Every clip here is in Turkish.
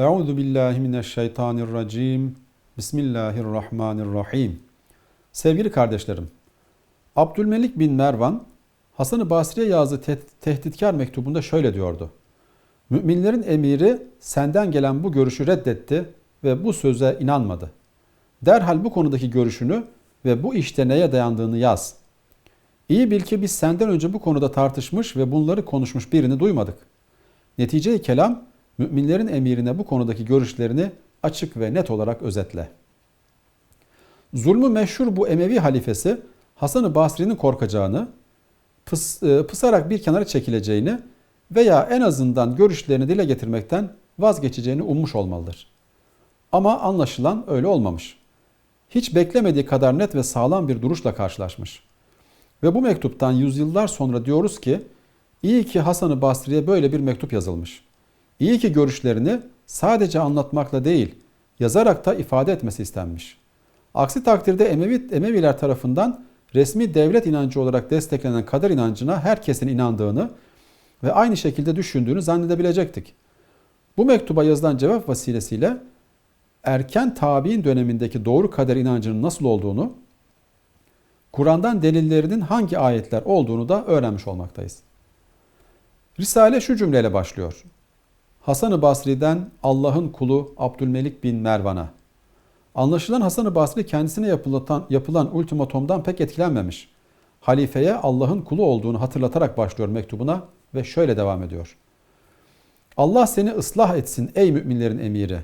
Euzu billahi mineşşeytanirracim. Bismillahirrahmanirrahim. Sevgili kardeşlerim, Abdülmelik bin Mervan, Hasan-ı Basri'ye yazdığı te- tehditkar mektubunda şöyle diyordu. Müminlerin emiri senden gelen bu görüşü reddetti ve bu söze inanmadı. Derhal bu konudaki görüşünü ve bu işte neye dayandığını yaz. İyi bil ki biz senden önce bu konuda tartışmış ve bunları konuşmuş birini duymadık. Netice-i kelam, müminlerin emirine bu konudaki görüşlerini açık ve net olarak özetle. Zulmü meşhur bu Emevi halifesi Hasan-ı Basri'nin korkacağını, pıs, e, pısarak bir kenara çekileceğini veya en azından görüşlerini dile getirmekten vazgeçeceğini ummuş olmalıdır. Ama anlaşılan öyle olmamış. Hiç beklemediği kadar net ve sağlam bir duruşla karşılaşmış. Ve bu mektuptan yüzyıllar sonra diyoruz ki iyi ki Hasan-ı Basri'ye böyle bir mektup yazılmış. İyi ki görüşlerini sadece anlatmakla değil, yazarak da ifade etmesi istenmiş. Aksi takdirde Emevi, Emeviler tarafından resmi devlet inancı olarak desteklenen kader inancına herkesin inandığını ve aynı şekilde düşündüğünü zannedebilecektik. Bu mektuba yazılan cevap vesilesiyle erken tabi'in dönemindeki doğru kader inancının nasıl olduğunu, Kur'an'dan delillerinin hangi ayetler olduğunu da öğrenmiş olmaktayız. Risale şu cümleyle başlıyor. Hasan-ı Basri'den Allah'ın kulu Abdülmelik bin Mervan'a. Anlaşılan Hasan-ı Basri kendisine yapılan, yapılan ultimatomdan pek etkilenmemiş. Halifeye Allah'ın kulu olduğunu hatırlatarak başlıyor mektubuna ve şöyle devam ediyor. Allah seni ıslah etsin ey müminlerin emiri.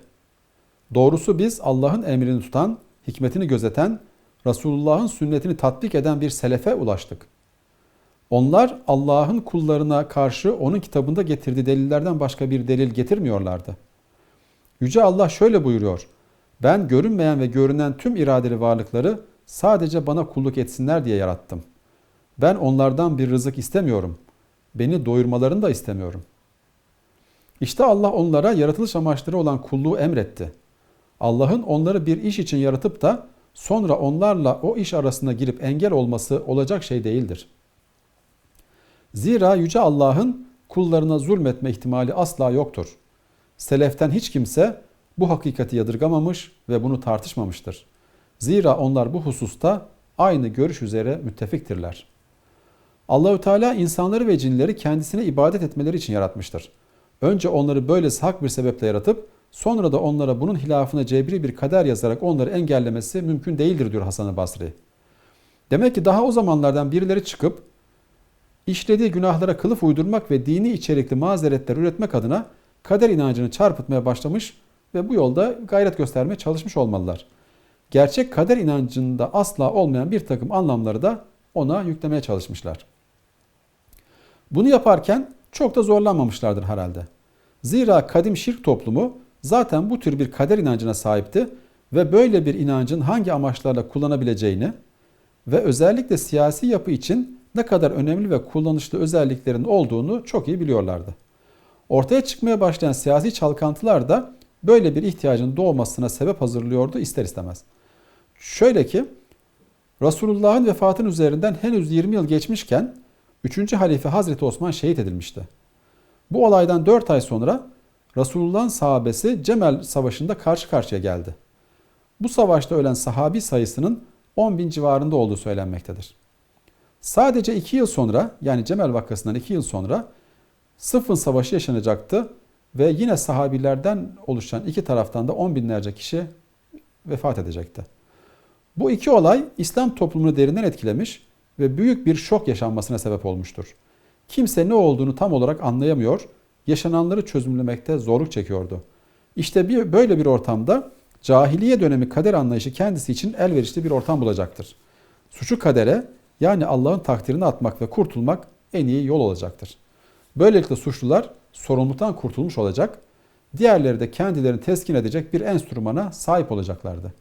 Doğrusu biz Allah'ın emrini tutan, hikmetini gözeten, Resulullah'ın sünnetini tatbik eden bir selefe ulaştık. Onlar Allah'ın kullarına karşı onun kitabında getirdiği delillerden başka bir delil getirmiyorlardı. Yüce Allah şöyle buyuruyor. Ben görünmeyen ve görünen tüm iradeli varlıkları sadece bana kulluk etsinler diye yarattım. Ben onlardan bir rızık istemiyorum. Beni doyurmalarını da istemiyorum. İşte Allah onlara yaratılış amaçları olan kulluğu emretti. Allah'ın onları bir iş için yaratıp da sonra onlarla o iş arasına girip engel olması olacak şey değildir. Zira Yüce Allah'ın kullarına zulmetme ihtimali asla yoktur. Seleften hiç kimse bu hakikati yadırgamamış ve bunu tartışmamıştır. Zira onlar bu hususta aynı görüş üzere müttefiktirler. Allahü Teala insanları ve cinleri kendisine ibadet etmeleri için yaratmıştır. Önce onları böylesi hak bir sebeple yaratıp sonra da onlara bunun hilafına cebri bir kader yazarak onları engellemesi mümkün değildir diyor Hasan-ı Basri. Demek ki daha o zamanlardan birileri çıkıp işlediği günahlara kılıf uydurmak ve dini içerikli mazeretler üretmek adına kader inancını çarpıtmaya başlamış ve bu yolda gayret göstermeye çalışmış olmalılar. Gerçek kader inancında asla olmayan bir takım anlamları da ona yüklemeye çalışmışlar. Bunu yaparken çok da zorlanmamışlardır herhalde. Zira kadim şirk toplumu zaten bu tür bir kader inancına sahipti ve böyle bir inancın hangi amaçlarla kullanabileceğini ve özellikle siyasi yapı için ne kadar önemli ve kullanışlı özelliklerin olduğunu çok iyi biliyorlardı. Ortaya çıkmaya başlayan siyasi çalkantılar da böyle bir ihtiyacın doğmasına sebep hazırlıyordu ister istemez. Şöyle ki Resulullah'ın vefatının üzerinden henüz 20 yıl geçmişken 3. halife Hazreti Osman şehit edilmişti. Bu olaydan 4 ay sonra Resulullah'ın sahabesi Cemel Savaşı'nda karşı karşıya geldi. Bu savaşta ölen sahabi sayısının 10 bin civarında olduğu söylenmektedir. Sadece 2 yıl sonra yani Cemel vakasından 2 yıl sonra Sıfın Savaşı yaşanacaktı ve yine sahabilerden oluşan iki taraftan da 10 binlerce kişi vefat edecekti. Bu iki olay İslam toplumunu derinden etkilemiş ve büyük bir şok yaşanmasına sebep olmuştur. Kimse ne olduğunu tam olarak anlayamıyor, yaşananları çözümlemekte zorluk çekiyordu. İşte bir, böyle bir ortamda cahiliye dönemi kader anlayışı kendisi için elverişli bir ortam bulacaktır. Suçu kadere yani Allah'ın takdirini atmak ve kurtulmak en iyi yol olacaktır. Böylelikle suçlular sorumluluktan kurtulmuş olacak, diğerleri de kendilerini teskin edecek bir enstrümana sahip olacaklardı.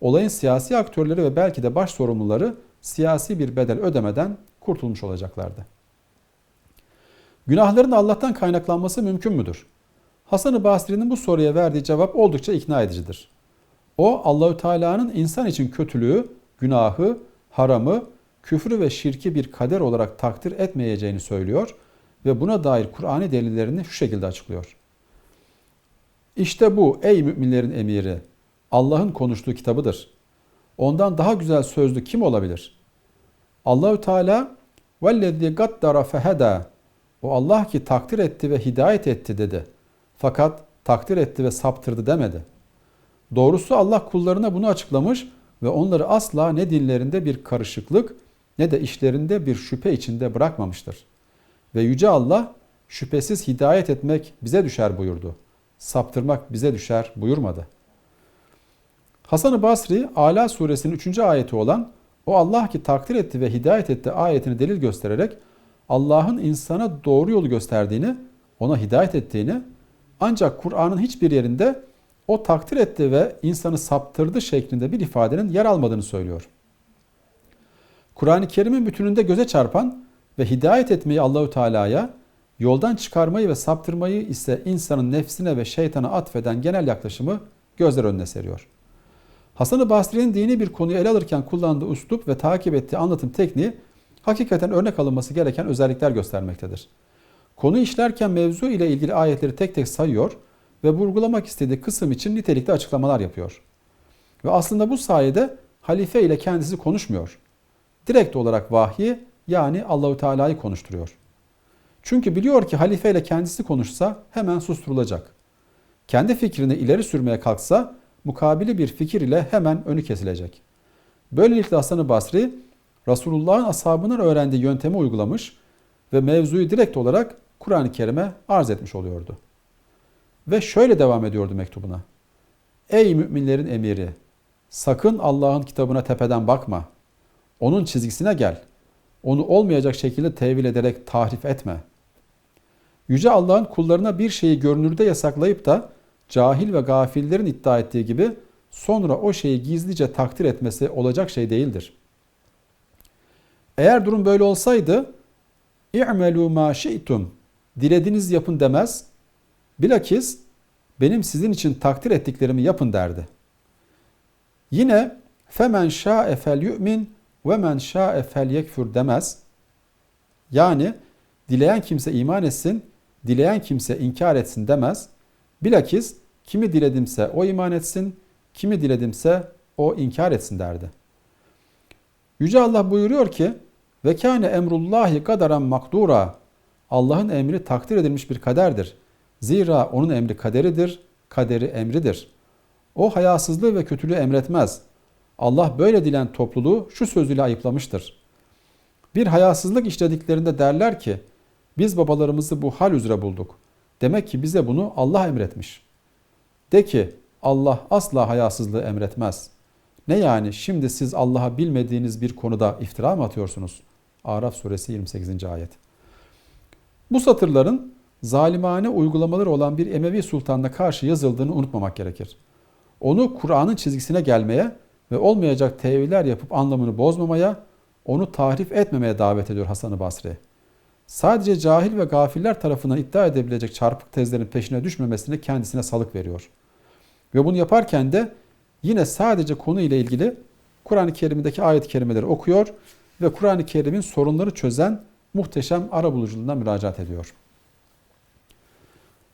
Olayın siyasi aktörleri ve belki de baş sorumluları siyasi bir bedel ödemeden kurtulmuş olacaklardı. Günahların Allah'tan kaynaklanması mümkün müdür? Hasan-ı Basri'nin bu soruya verdiği cevap oldukça ikna edicidir. O Allahü Teala'nın insan için kötülüğü, günahı, haramı, küfrü ve şirki bir kader olarak takdir etmeyeceğini söylüyor ve buna dair Kur'an'ı delillerini şu şekilde açıklıyor. İşte bu ey müminlerin emiri Allah'ın konuştuğu kitabıdır. Ondan daha güzel sözlü kim olabilir? Allahü Teala vellezî gaddara feheda o Allah ki takdir etti ve hidayet etti dedi. Fakat takdir etti ve saptırdı demedi. Doğrusu Allah kullarına bunu açıklamış ve onları asla ne dinlerinde bir karışıklık ne de işlerinde bir şüphe içinde bırakmamıştır. Ve Yüce Allah şüphesiz hidayet etmek bize düşer buyurdu. Saptırmak bize düşer buyurmadı. Hasan-ı Basri Ala suresinin 3. ayeti olan o Allah ki takdir etti ve hidayet etti ayetini delil göstererek Allah'ın insana doğru yolu gösterdiğini, ona hidayet ettiğini ancak Kur'an'ın hiçbir yerinde o takdir etti ve insanı saptırdı şeklinde bir ifadenin yer almadığını söylüyor. Kur'an-ı Kerim'in bütününde göze çarpan ve hidayet etmeyi Allahü Teala'ya, yoldan çıkarmayı ve saptırmayı ise insanın nefsine ve şeytana atfeden genel yaklaşımı gözler önüne seriyor. Hasan-ı Basri'nin dini bir konuyu ele alırken kullandığı üslup ve takip ettiği anlatım tekniği hakikaten örnek alınması gereken özellikler göstermektedir. Konu işlerken mevzu ile ilgili ayetleri tek tek sayıyor ve vurgulamak istediği kısım için nitelikli açıklamalar yapıyor. Ve aslında bu sayede halife ile kendisi konuşmuyor. Direkt olarak vahyi yani Allahü Teala'yı konuşturuyor. Çünkü biliyor ki halife ile kendisi konuşsa hemen susturulacak. Kendi fikrini ileri sürmeye kalksa mukabili bir fikir ile hemen önü kesilecek. Böylelikle Hasan-ı Basri Resulullah'ın ashabından öğrendiği yöntemi uygulamış ve mevzuyu direkt olarak Kur'an-ı Kerim'e arz etmiş oluyordu. Ve şöyle devam ediyordu mektubuna. Ey müminlerin emiri! Sakın Allah'ın kitabına tepeden bakma. Onun çizgisine gel. Onu olmayacak şekilde tevil ederek tahrif etme. Yüce Allah'ın kullarına bir şeyi görünürde yasaklayıp da cahil ve gafillerin iddia ettiği gibi sonra o şeyi gizlice takdir etmesi olacak şey değildir. Eğer durum böyle olsaydı İ'melû mâ şi'tum dilediğiniz yapın demez. Bilakis benim sizin için takdir ettiklerimi yapın derdi. Yine femen şa'e fel yu'min ve men şa'e fel yekfur demez. Yani dileyen kimse iman etsin, dileyen kimse inkar etsin demez. Bilakis kimi diledimse o iman etsin, kimi diledimse o inkar etsin derdi. Yüce Allah buyuruyor ki ve kâne emrullahi kadaran makdura Allah'ın emri takdir edilmiş bir kaderdir. Zira onun emri kaderidir, kaderi emridir. O hayasızlığı ve kötülüğü emretmez. Allah böyle dilen topluluğu şu sözüyle ayıplamıştır. Bir hayasızlık işlediklerinde derler ki, biz babalarımızı bu hal üzere bulduk. Demek ki bize bunu Allah emretmiş. De ki, Allah asla hayasızlığı emretmez. Ne yani şimdi siz Allah'a bilmediğiniz bir konuda iftira mı atıyorsunuz? Araf suresi 28. ayet. Bu satırların zalimane uygulamaları olan bir Emevi sultanına karşı yazıldığını unutmamak gerekir. Onu Kur'an'ın çizgisine gelmeye ve olmayacak teviller yapıp anlamını bozmamaya, onu tahrif etmemeye davet ediyor Hasan-ı Basri. Sadece cahil ve gafiller tarafından iddia edebilecek çarpık tezlerin peşine düşmemesine kendisine salık veriyor. Ve bunu yaparken de yine sadece konu ile ilgili Kur'an-ı Kerim'deki ayet-i kerimeleri okuyor ve Kur'an-ı Kerim'in sorunları çözen muhteşem ara buluculuğuna müracaat ediyor.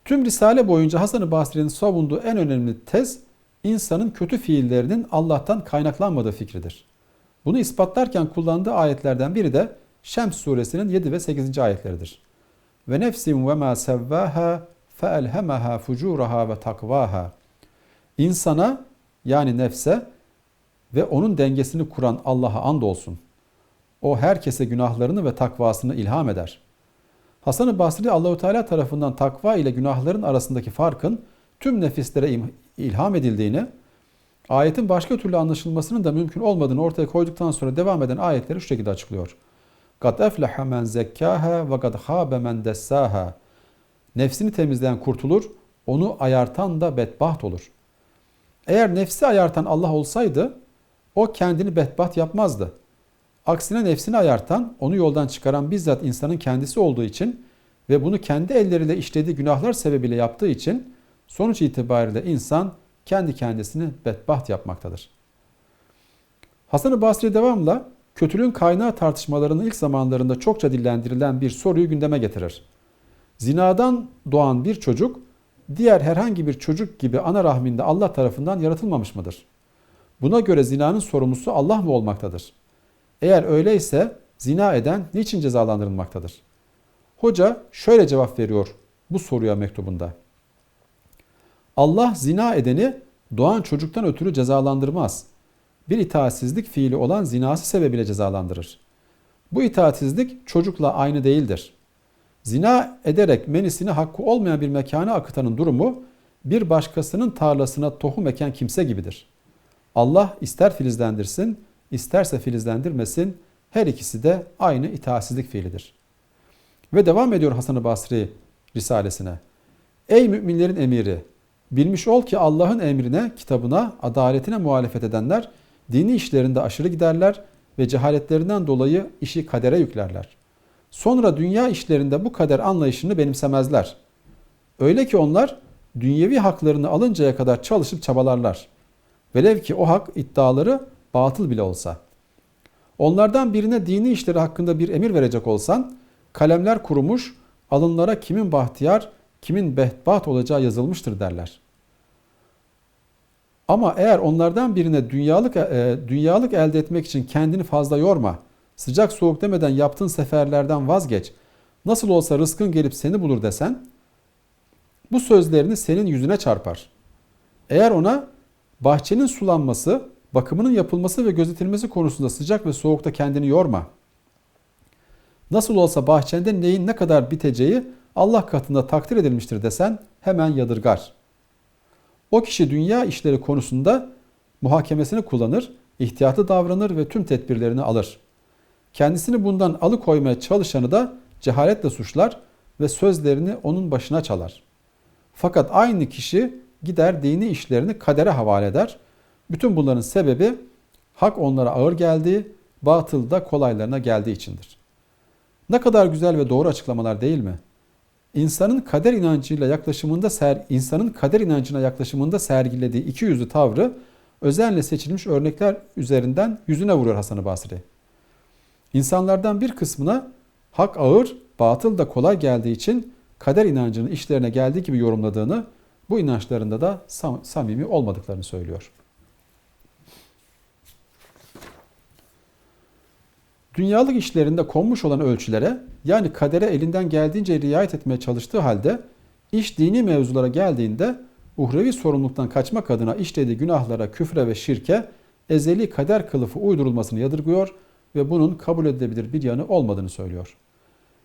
Tüm Risale boyunca Hasan-ı Basri'nin savunduğu en önemli tez insanın kötü fiillerinin Allah'tan kaynaklanmadığı fikridir. Bunu ispatlarken kullandığı ayetlerden biri de Şems suresinin 7 ve 8. ayetleridir. Ve nefsim ve ma sevvaha feelhemaha fucuraha ve takvaha. İnsana yani nefse ve onun dengesini kuran Allah'a andolsun. O herkese günahlarını ve takvasını ilham eder. Hasan-ı Basri Allahu Teala tarafından takva ile günahların arasındaki farkın tüm nefislere ilham edildiğini, ayetin başka türlü anlaşılmasının da mümkün olmadığını ortaya koyduktan sonra devam eden ayetleri şu şekilde açıklıyor. قَدْ اَفْلَحَ مَنْ زَكَّاهَا وَقَدْ خَابَ مَنْ دَسَّاهَا Nefsini temizleyen kurtulur, onu ayartan da bedbaht olur. Eğer nefsi ayartan Allah olsaydı, o kendini bedbaht yapmazdı. Aksine nefsini ayartan, onu yoldan çıkaran bizzat insanın kendisi olduğu için ve bunu kendi elleriyle işlediği günahlar sebebiyle yaptığı için sonuç itibariyle insan kendi kendisini bedbaht yapmaktadır. Hasan-ı Basri devamla kötülüğün kaynağı tartışmalarının ilk zamanlarında çokça dillendirilen bir soruyu gündeme getirir. Zinadan doğan bir çocuk diğer herhangi bir çocuk gibi ana rahminde Allah tarafından yaratılmamış mıdır? Buna göre zinanın sorumlusu Allah mı olmaktadır? Eğer öyleyse zina eden niçin cezalandırılmaktadır? Hoca şöyle cevap veriyor bu soruya mektubunda. Allah zina edeni doğan çocuktan ötürü cezalandırmaz. Bir itaatsizlik fiili olan zinası sebebiyle cezalandırır. Bu itaatsizlik çocukla aynı değildir. Zina ederek menisini hakkı olmayan bir mekana akıtanın durumu bir başkasının tarlasına tohum eken kimse gibidir. Allah ister filizlendirsin, isterse filizlendirmesin, her ikisi de aynı itaatsizlik fiilidir. Ve devam ediyor Hasan-ı Basri Risalesine. Ey müminlerin emiri! Bilmiş ol ki Allah'ın emrine, kitabına, adaletine muhalefet edenler dini işlerinde aşırı giderler ve cehaletlerinden dolayı işi kadere yüklerler. Sonra dünya işlerinde bu kader anlayışını benimsemezler. Öyle ki onlar dünyevi haklarını alıncaya kadar çalışıp çabalarlar. Velev ki o hak iddiaları batıl bile olsa. Onlardan birine dini işleri hakkında bir emir verecek olsan, kalemler kurumuş, alınlara kimin bahtiyar, kimin behbat olacağı yazılmıştır derler. Ama eğer onlardan birine dünyalık e, dünyalık elde etmek için kendini fazla yorma, sıcak soğuk demeden yaptığın seferlerden vazgeç, nasıl olsa rızkın gelip seni bulur desen, bu sözlerini senin yüzüne çarpar. Eğer ona bahçenin sulanması, bakımının yapılması ve gözetilmesi konusunda sıcak ve soğukta kendini yorma. Nasıl olsa bahçende neyin ne kadar biteceği Allah katında takdir edilmiştir desen hemen yadırgar. O kişi dünya işleri konusunda muhakemesini kullanır, ihtiyatlı davranır ve tüm tedbirlerini alır. Kendisini bundan alıkoymaya çalışanı da cehaletle suçlar ve sözlerini onun başına çalar. Fakat aynı kişi gider dini işlerini kadere havale eder. Bütün bunların sebebi hak onlara ağır geldiği, batıl da kolaylarına geldiği içindir. Ne kadar güzel ve doğru açıklamalar değil mi? İnsanın kader inancıyla yaklaşımında ser, insanın kader inancına yaklaşımında sergilediği iki yüzlü tavrı özenle seçilmiş örnekler üzerinden yüzüne vuruyor Hasan-ı Basri. İnsanlardan bir kısmına hak ağır, batıl da kolay geldiği için kader inancının işlerine geldiği gibi yorumladığını, bu inançlarında da sam samimi olmadıklarını söylüyor. Dünyalık işlerinde konmuş olan ölçülere yani kadere elinden geldiğince riayet etmeye çalıştığı halde iş dini mevzulara geldiğinde uhrevi sorumluluktan kaçmak adına işlediği günahlara, küfre ve şirke ezeli kader kılıfı uydurulmasını yadırgıyor ve bunun kabul edilebilir bir yanı olmadığını söylüyor.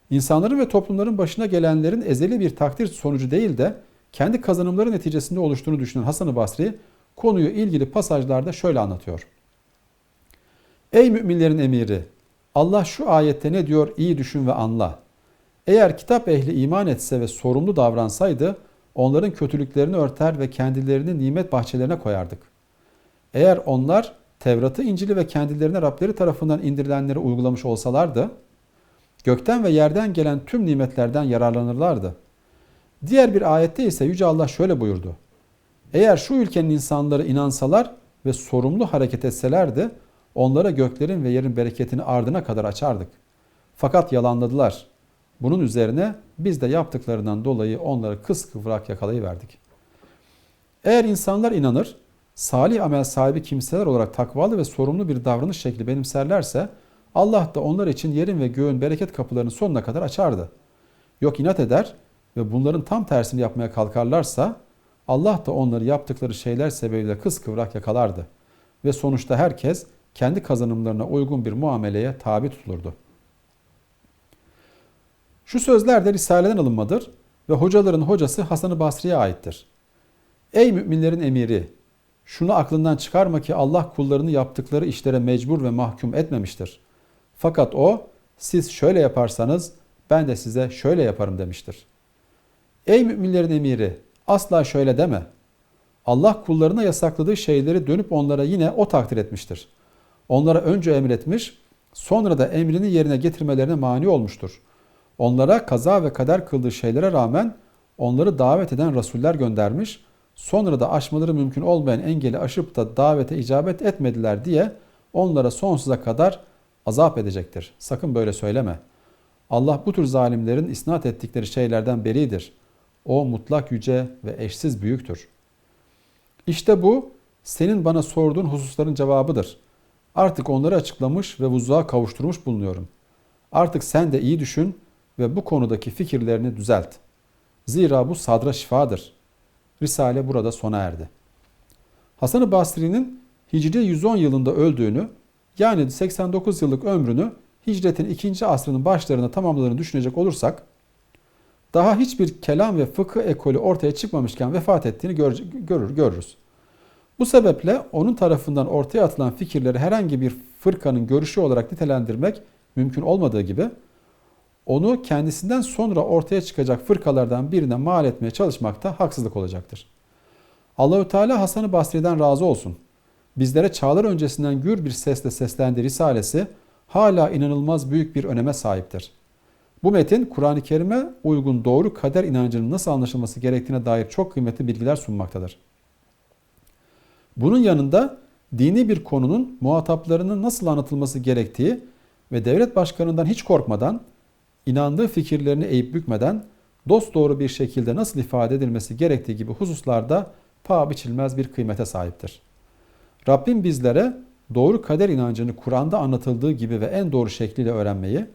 İnsanların ve toplumların başına gelenlerin ezeli bir takdir sonucu değil de kendi kazanımları neticesinde oluştuğunu düşünen Hasan-ı Basri konuyu ilgili pasajlarda şöyle anlatıyor. Ey müminlerin emiri! Allah şu ayette ne diyor iyi düşün ve anla. Eğer kitap ehli iman etse ve sorumlu davransaydı onların kötülüklerini örter ve kendilerini nimet bahçelerine koyardık. Eğer onlar Tevrat'ı, İncil'i ve kendilerine Rableri tarafından indirilenleri uygulamış olsalardı, gökten ve yerden gelen tüm nimetlerden yararlanırlardı. Diğer bir ayette ise Yüce Allah şöyle buyurdu. Eğer şu ülkenin insanları inansalar ve sorumlu hareket etselerdi, onlara göklerin ve yerin bereketini ardına kadar açardık. Fakat yalanladılar. Bunun üzerine biz de yaptıklarından dolayı onları kıskıvrak yakalayıverdik. Eğer insanlar inanır, salih amel sahibi kimseler olarak takvalı ve sorumlu bir davranış şekli benimserlerse Allah da onlar için yerin ve göğün bereket kapılarını sonuna kadar açardı. Yok inat eder ve bunların tam tersini yapmaya kalkarlarsa Allah da onları yaptıkları şeyler sebebiyle kıskıvrak yakalardı. Ve sonuçta herkes kendi kazanımlarına uygun bir muameleye tabi tutulurdu. Şu sözler de Risale'den alınmadır ve hocaların hocası Hasan-ı Basri'ye aittir. Ey müminlerin emiri! Şunu aklından çıkarma ki Allah kullarını yaptıkları işlere mecbur ve mahkum etmemiştir. Fakat o, siz şöyle yaparsanız ben de size şöyle yaparım demiştir. Ey müminlerin emiri! Asla şöyle deme. Allah kullarına yasakladığı şeyleri dönüp onlara yine o takdir etmiştir. Onlara önce emretmiş, sonra da emrini yerine getirmelerine mani olmuştur. Onlara kaza ve kader kıldığı şeylere rağmen onları davet eden rasuller göndermiş, sonra da aşmaları mümkün olmayan engeli aşıp da davete icabet etmediler diye onlara sonsuza kadar azap edecektir. Sakın böyle söyleme. Allah bu tür zalimlerin isnat ettikleri şeylerden beridir. O mutlak yüce ve eşsiz büyüktür. İşte bu senin bana sorduğun hususların cevabıdır. Artık onları açıklamış ve vuzuğa kavuşturmuş bulunuyorum. Artık sen de iyi düşün ve bu konudaki fikirlerini düzelt. Zira bu sadra şifadır. Risale burada sona erdi. Hasan-ı Basri'nin Hicri 110 yılında öldüğünü yani 89 yıllık ömrünü hicretin ikinci asrının başlarına tamamladığını düşünecek olursak daha hiçbir kelam ve fıkıh ekolü ortaya çıkmamışken vefat ettiğini gör, görür, görürüz. Bu sebeple onun tarafından ortaya atılan fikirleri herhangi bir fırkanın görüşü olarak nitelendirmek mümkün olmadığı gibi onu kendisinden sonra ortaya çıkacak fırkalardan birine mal etmeye çalışmak da haksızlık olacaktır. Allahü Teala Hasan-ı Basri'den razı olsun. Bizlere çağlar öncesinden gür bir sesle seslendiği risalesi hala inanılmaz büyük bir öneme sahiptir. Bu metin Kur'an-ı Kerim'e uygun doğru kader inancının nasıl anlaşılması gerektiğine dair çok kıymetli bilgiler sunmaktadır. Bunun yanında dini bir konunun muhataplarının nasıl anlatılması gerektiği ve devlet başkanından hiç korkmadan, inandığı fikirlerini eğip bükmeden dosdoğru bir şekilde nasıl ifade edilmesi gerektiği gibi hususlarda paha biçilmez bir kıymete sahiptir. Rabbim bizlere doğru kader inancını Kur'an'da anlatıldığı gibi ve en doğru şekliyle öğrenmeyi,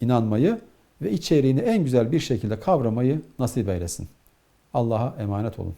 inanmayı ve içeriğini en güzel bir şekilde kavramayı nasip eylesin. Allah'a emanet olun.